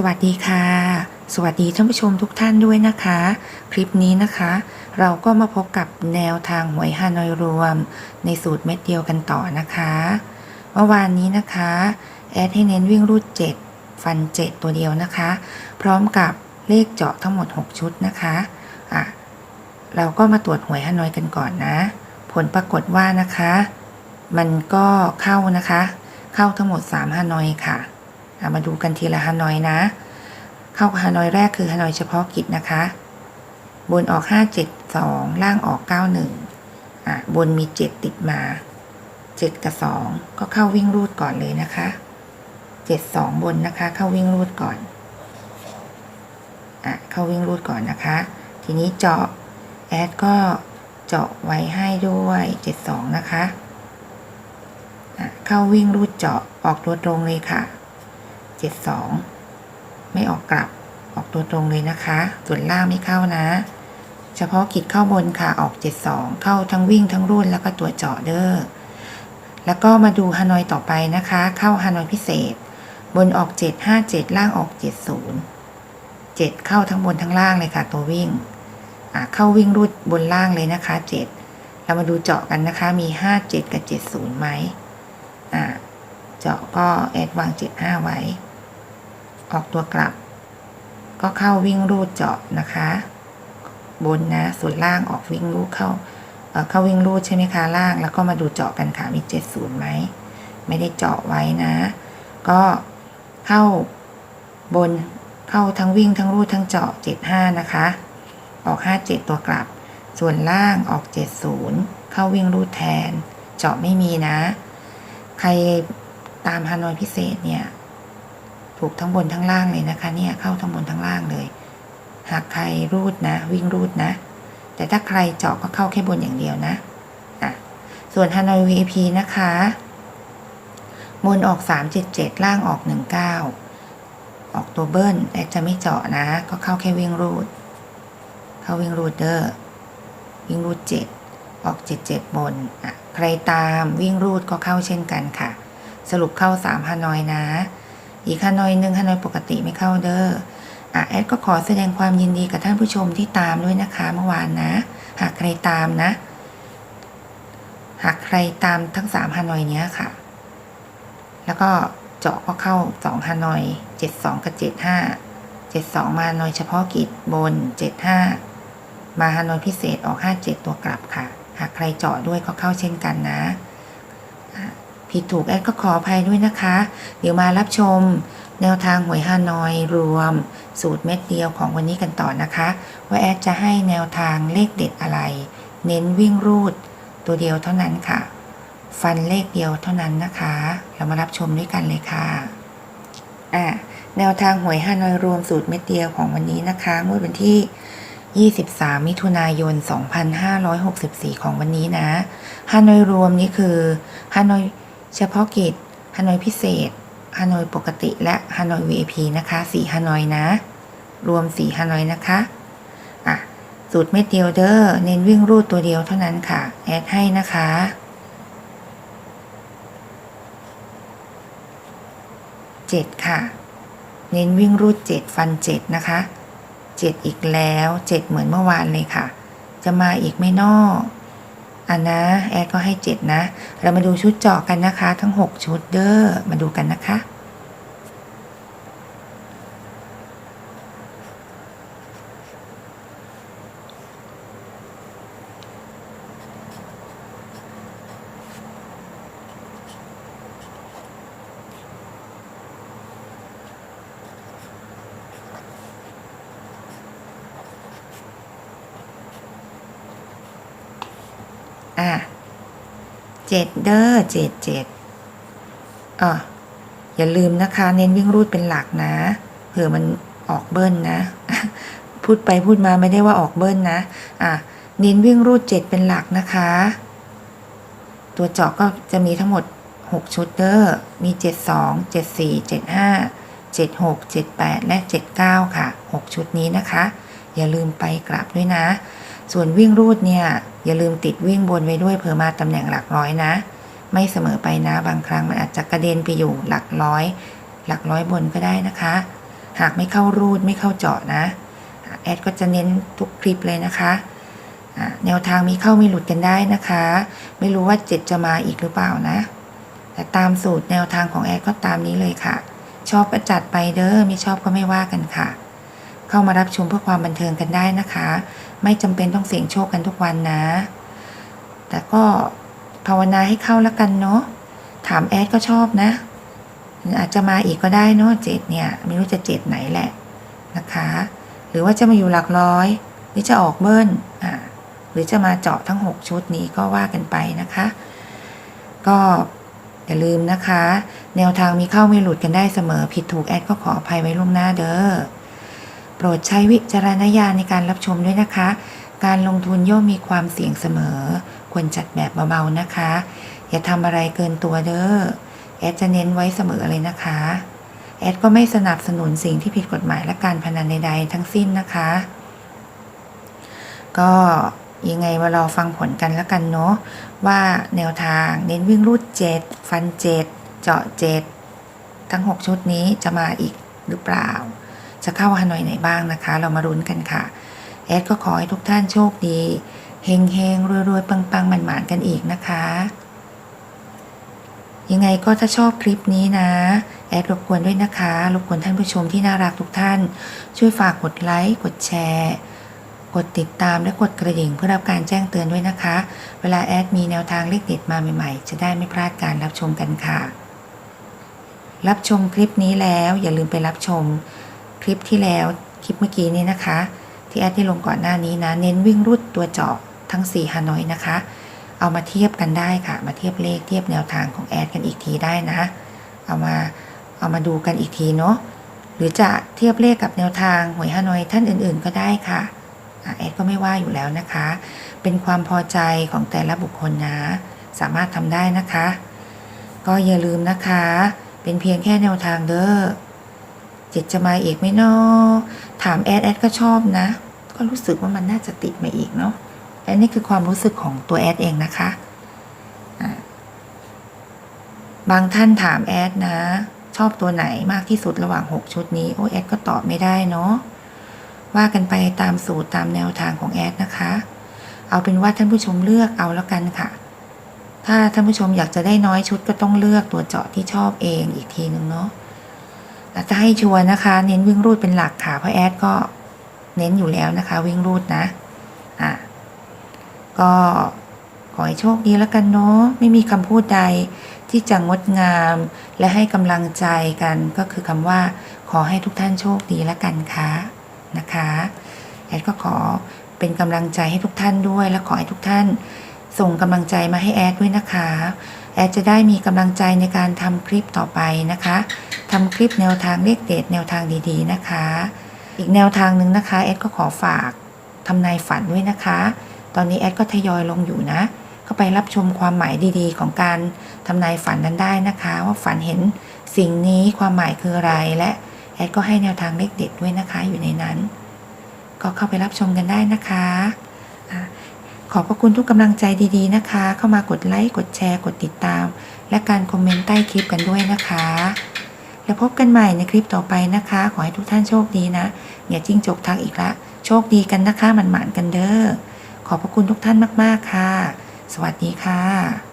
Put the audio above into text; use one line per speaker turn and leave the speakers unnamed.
สวัสดีค่ะ สวัสดีท่านผู้ชมทุกท่านด้วยนะคะ คลิปนี้นะคะ เราก็มาพบกับแนวทางหวยฮานอยรวม ในสูตรเม็ดเดียวกันต่อนะคะเมื่อวานนี้นะคะแอดให้เน้นวิ่งรูด 7 ฟัน 7 ตัวเดียวนะคะ พร้อมกับเลขเจาะทั้งหมด 6 ชุดนะคะอะเราก็มาตรวจหวยฮานอยกันก่อนนะ ผลปรากฏว่านะคะ มันก็เข้านะคะ เข้าทั้งหมด3ฮานอยค่ะอะ มาดูกันทีละฮานอยนะ เข้าฮานอยแรกคือฮานอยเฉพาะกิจนะคะ บนออก 572 ล่างออก 91อะบนมี 7 ติดมา 7 กับ 2 ก็เข้าวิ่งรูดก่อนเลยนะคะ 72 บนนะคะ เข้าวิ่งรูดก่อนอะเข้าวิ่งรูดก่อนนะคะ ทีนี้เจาะแอดก็เจาะไว้ให้ด้วย 72 นะคะอะเข้าวิ่งรูดเจาะออกตัวตรงเลยค่ะ 72 ไม่ออกกลับ ออกตัวตรงเลยนะคะ ส่วนล่างไม่เข้านะ เฉพาะกิจเข้าบนค่ะ ออก 72 เข้าทั้งวิ่งทั้งรุ่นแล้วก็ตัวเจาะเด้อ แล้วก็มาดูฮานอยต่อไปนะคะ เข้าฮานอยพิเศษ บนออก 757 ล่างออก 70 7 เข้าทั้งบนทั้งล่างเลยค่ะ ตัววิ่ง เข้าวิ่งรูดบนล่างเลยนะคะ 7 เรามาดูเจาะกันนะคะ มี 57 กับ 70ไหมเจาะก็แอดวาง 75 ไว้ ออกตัวกลับ ก็เข้าวิ่งรูดเจาะนะคะ บนนะส่วนล่างออกวิ่งรูดเข้าเข้าวิ่งรูดใช่ไหมคะล่าง แล้วก็มาดูเจาะกันค่ะมี70ไหมไม่ได้เจาะไว้นะ ก็เข้าบนเข้าทั้งวิ่งทั้งรูดทั้งเจาะ 75 นะคะ ออก 57 ตัวกลับ ส่วนล่างออก 70 เข้าวิ่งรูดแทน เจาะไม่มีนะ ใครตามฮานอยพิเศษเนี่ย ถูกทั้งบนทั้งล่างเลยนะคะเนี่ยเข้าทั้งบนทั้งล่างเลย หากใครรูดนะ วิ่งรูดนะ แต่ถ้าใครเจาะก็เข้าแค่บนอย่างเดียวนะอะส่วนฮานอย VIP นะคะบนออก 377 ล่างออก 19 ออกตัวเบิ้ลแต่จะไม่เจาะนะ ก็เข้าแค่วิ่งรูด เข้าวิ่งรูดเดอร์วิ่งรูด 7 ออก 77 บนอะใครตามวิ่งรูดก็เข้าเช่นกันค่ะ สรุปเข้า3ฮานอยนะ อีกฮานอยหนึ่งฮานอยปกติไม่เข้าเด้ออะแอดก็ขอแสดงความยินดีกับท่านผู้ชมที่ตามด้วยนะคะเมื่อวานนะ หากใครตามนะ หากใครตามทั้ง3ฮานอยเนี้ยค่ะ แล้วก็เจาะก็เข้า2ฮานอย72กับ75 72มาฮานอยเฉพาะกิจบน75มาฮานอยพิเศษออก57ตัวกลับค่ะ หากใครเจาะด้วยก็เข้าเช่นกันนะ ผิดถูกแอดก็ขออภัยด้วยนะคะ เดี๋ยวมารับชม แนวทางหวยฮานอยรวม สูตรเม็ดเดียวของวันนี้กันต่อนะคะ ว่าแอดจะให้แนวทางเลขเด็ดอะไร เน้นวิ่งรูด ตัวเดียวเท่านั้นค่ะ ฟันเลขเดียวเท่านั้นนะคะ เรามารับชมด้วยกันเลยค่ะอะแนวทางหวยฮานอยรวมสูตรเม็ดเดียวของวันนี้นะคะงวดวันที่ 23 มิถุนายน 2564 ของวันนี้นะฮานอยรวมนี่คือฮานอย เฉพาะกิจฮานอยพิเศษฮานอยปกติและฮานอย VIP นะคะ4ฮานอยนะ รวม4ฮานอยนะคะอะสูตรเม็ดเดียวเด้อเน้นวิ่งรูดตัวเดียวเท่านั้นค่ะ แอดให้นะคะเจ็ดค่ะ เน้นวิ่งรูดเจ็ดฟันเจ็ดนะคะเจ็ดอีกแล้วเจ็ดเหมือนเมื่อวานเลยค่ะ จะมาอีกไม่นอก อันนะ แอร์ก็ให้เจ็ดนะ เรามาดูชุดเจาะกันนะคะ ทั้งหกชุดเด้อมาดูกันนะคะ อะเจ็ดเด้อเจ็ดเจ็ดอะอย่าลืมนะคะ เน้นวิ่งรูดเป็นหลักนะเผื่อมันออกเบิ้ลนะ พูดไปพูดมาไม่ได้ว่าออกเบิ้ลนะอะเน้นวิ่งรูดเจ็ดเป็นหลักนะคะ ตัวเจาะก็จะมีทั้งหมด6ชุดเด้อมี72 74 75 76 78และ79ค่ะ6ชุดนี้นะคะ อย่าลืมไปกลับด้วยนะ ส่วนวิ่งรูดเนี่ย อย่าลืมติดวิ่งบนไว้ด้วยเผื่อมาตำแหน่งหลักร้อยนะ ไม่เสมอไปนะบางครั้งมันอาจจะกระเด็นไปอยู่หลักร้อย หลักร้อยบนก็ได้นะคะ หากไม่เข้ารูดไม่เข้าเจาะนะแอดก็จะเน้นทุกคลิปเลยนะคะแนวทางมีเข้ามีหลุดกันได้นะคะ ไม่รู้ว่าเจ็ดจะมาอีกหรือเปล่านะ แต่ตามสูตรแนวทางของแอดก็ตามนี้เลยค่ะ ชอบก็จัดไปเด้อไม่ชอบก็ไม่ว่ากันค่ะ เข้ามารับชมเพื่อความบันเทิงกันได้นะคะ ไม่จำเป็นต้องเสี่ยงโชคกันทุกวันนะ แต่ก็ภาวนาให้เข้าล้วกันเนาะถามแอดก็ชอบนะ อาจจะมาอีกก็ได้เนาะเจ็ดเนี่ยไม่รู้จะเจ็ดไหนแหละนะคะ หรือว่าจะมาอยู่หลักร้อย หรือจะออกเบิ้ลอ่าหรือจะมาเจาะทั้ง 6 ชุดนี้ก็ว่ากันไปนะคะ ก็อย่าลืมนะคะ แนวทางมีเข้าไม่หลุดกันได้เสมอผิดถูกแอดก็ขออภัยไว้ล่วงหน้าเด้อ โปรดใช้วิจารณญาณในการรับชมด้วยนะคะ การลงทุนย่อมมีความเสี่ยงเสมอ ควรจัดแบบเบาๆนะคะ อย่าทำอะไรเกินตัวเด้อ แอดจะเน้นไว้เสมอเลยนะคะ แอดก็ไม่สนับสนุนสิ่งที่ผิดกฎหมายและการพนันใดๆ ทั้งสิ้นนะคะ ก็ยังไงมารอฟังผลกันแล้วกันเนาะว่าแนวทางเน้นวิ่งรูดเจ็ดฟันเจ็ดเจาะเจ็ดทั้ง 6 ชุดนี้จะมาอีกหรือเปล่า จะเข้าฮานอยไหนบ้างนะคะ เรามารุ้นกันค่ะ แอดก็ขอให้ทุกท่านโชคดีเฮงเฮงรวยรวยๆปังปังมันหมานๆกันอีกนะคะ ยังไงก็ถ้าชอบคลิปนี้นะ แอดรบกวนด้วยนะคะรบกวนท่านผู้ชมที่น่ารักทุกท่าน ช่วยฝากกดไลค์ กดแชร์ กดติดตามและกดกระดิ่งเพื่อรับการแจ้งเตือนด้วยนะคะ เวลาแอดมีแนวทางเลขเด็ดมาใหม่ๆ จะได้ไม่พลาดการรับชมกันค่ะ รับชมคลิปนี้แล้วอย่าลืมไปรับชม คลิปที่แล้วคลิปเมื่อกี้นี้นะคะ ที่แอดได้ลงก่อนหน้านี้นะ เน้นวิ่งรูดตัวเจาะทั้ง4ฮานอยนะคะ เอามาเทียบกันได้ค่ะ มาเทียบเลขเทียบแนวทางของแอดกันอีกทีได้นะ เอามาเอามาดูกันอีกทีเนาะหรือจะเทียบเลขกับแนวทางหวยฮานอยท่านอื่นๆ ก็ได้ค่ะแอดก็ไม่ว่าอยู่แล้วนะคะ เป็นความพอใจของแต่ละบุคคลนะ สามารถทำได้นะคะ ก็อย่าลืมนะคะ เป็นเพียงแค่แนวทางเด้อ เจิตจะมาอีกไหมเนาะถามแอดแอดก็ชอบนะ ก็รู้สึกว่ามันน่าจะติดมาอีกเนาะอันนี้คือความรู้สึกของตัวแอดเองนะคะะบางท่านถามแอดนะ ชอบตัวไหนมากที่สุดระหว่าง 6 ชุดนี้ โอ้แอดก็ตอบไม่ได้เนาะว่ากันไปตามสูตรตามแนวทางของแอดนะคะ เอาเป็นว่าท่านผู้ชมเลือกเอาแล้วกันค่ะ ถ้าท่านผู้ชมอยากจะได้น้อยชุดก็ต้องเลือกตัวเจาะที่ชอบเองอีกทีนึงเนาะ จะให้ชัวร์นะคะ เน้นวิ่งรูดเป็นหลักค่ะ เพราะแอดก็เน้นอยู่แล้วนะคะ วิ่งรูดนะ อะ ก็ขอให้โชคดีแล้วกันเนาะ ไม่มีคำพูดใดที่จะงดงามและให้กำลังใจกันก็คือคำว่า ขอให้ทุกท่านโชคดีแล้วกันค่ะนะคะแอดก็ขอเป็นกำลังใจให้ทุกท่านด้วย และขอให้ทุกท่าน ส่งกำลังใจมาให้แอดด้วยนะคะ แอดจะได้มีกำลังใจในการทำคลิปต่อไปนะคะทำคลิปแนวทางเลขเด็ดแนวทางดีๆนะคะ อีกแนวทางหนึ่งนะคะแอดก็ขอฝากทำนายฝันด้วยนะคะ ตอนนี้แอดก็ทยอยลงอยู่นะ ก็ไปรับชมความหมายดีๆ ของการทำนายฝันนั้นได้นะคะ ว่าฝันเห็นสิ่งนี้ความหมายคืออะไรและแอดก็ให้แนวทางเลขเด็ดด้วยนะคะอยู่ในนั้น ก็เข้าไปรับชมกันได้นะคะ ขอบพระคุณทุกกำลังใจดีๆนะคะ เข้ามากดไลค์กดแชร์ กดติดตาม และการคอมเมนต์ใต้คลิปกันด้วยนะคะ แล้วพบกันใหม่ในคลิปต่อไปนะคะ ขอให้ทุกท่านโชคดีนะ อย่าจิ้งจกทักอีกละ โชคดีกันนะคะมันหมานๆกันเด้อขอบพระคุณทุกท่านมากๆค่ะ สวัสดีค่ะ